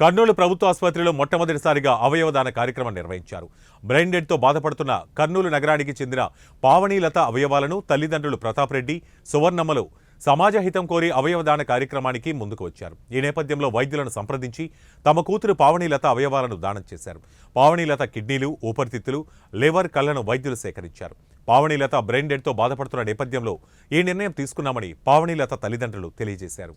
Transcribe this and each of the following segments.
కర్నూలు ప్రభుత్వ ఆసుపత్రిలో మొట్టమొదటిసారిగా అవయవదాన కార్యక్రమం నిర్వహించారు. బ్రెయిన్ డెడ్తో బాధపడుతున్న కర్నూలు నగరానికి చెందిన పావనీలత అవయవాలను తల్లిదండ్రులు ప్రతాప్ రెడ్డి సువర్ణమ్మలు సమాజ హితం కోరి అవయవదాన కార్యక్రమానికి ముందుకు వచ్చారు. ఈ నేపథ్యంలో వైద్యులను సంప్రదించి తమ కూతురు పావనీలత అవయవాలను దానం చేశారు. పావనీలత కిడ్నీలు ఊపిరితిత్తులు లివర్ కళ్ళను వైద్యులు సేకరించారు. పావనీలత బ్రెయిన్ డెడ్తో బాధపడుతున్న నేపథ్యంలో ఈ నిర్ణయం తీసుకున్నామని పావనీలత తల్లిదండ్రులు తెలియజేశారు.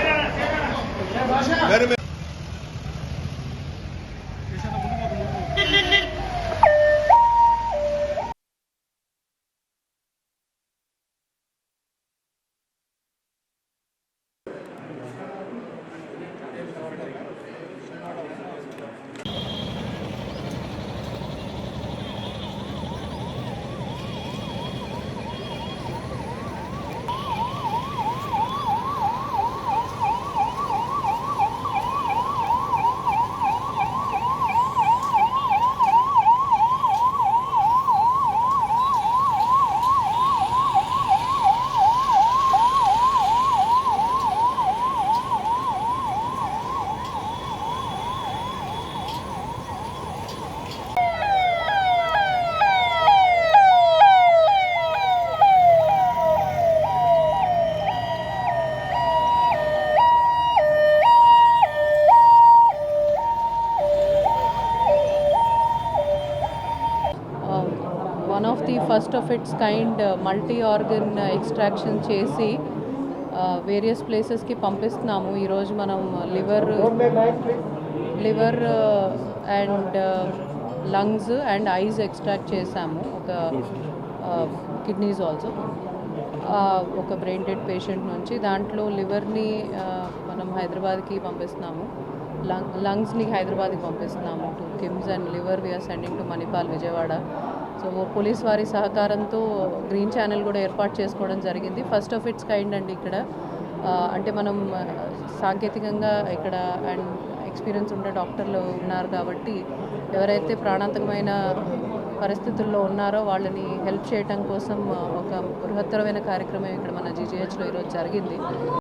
One of the first of its kind multi organ extraction చేసి uh, వేరియస్ ప్లేసెస్కి పంపిస్తున్నాము. ఈరోజు మనం liver liver uh, and uh, lungs and eyes extract చేసాము ఒక కిడ్నీస్ ఆల్సో. ఒక బ్రెయిన్ డెడ్ పేషెంట్ నుంచి దాంట్లో లివర్ని మనం హైదరాబాద్కి పంపిస్తున్నాము. లంగ్ లంగ్స్ని హైదరాబాద్కి పంపిస్తున్నాము. To KIMS and liver we are sending to Manipal Vijayawada so police వారి సహకారంతో గ్రీన్ ఛానల్ కూడా ఏర్పాటు చేసుకోవడం జరిగింది. ఫస్ట్ ఆఫ్ ఇట్స్ కైండ్ అండి ఇక్కడ. అంటే మనం సాంకేతికంగా ఇక్కడ అండ్ ఎక్స్పీరియన్స్ ఉండే డాక్టర్లు ఉన్నారు కాబట్టి ఎవరైతే ప్రాణాంతకమైన పరిస్థితుల్లో ఉన్నారో వాళ్ళని హెల్ప్ చేయటం కోసం ఒక బృహత్తరమైన కార్యక్రమం ఇక్కడ మన జీజీహెచ్లో ఈరోజు జరిగింది.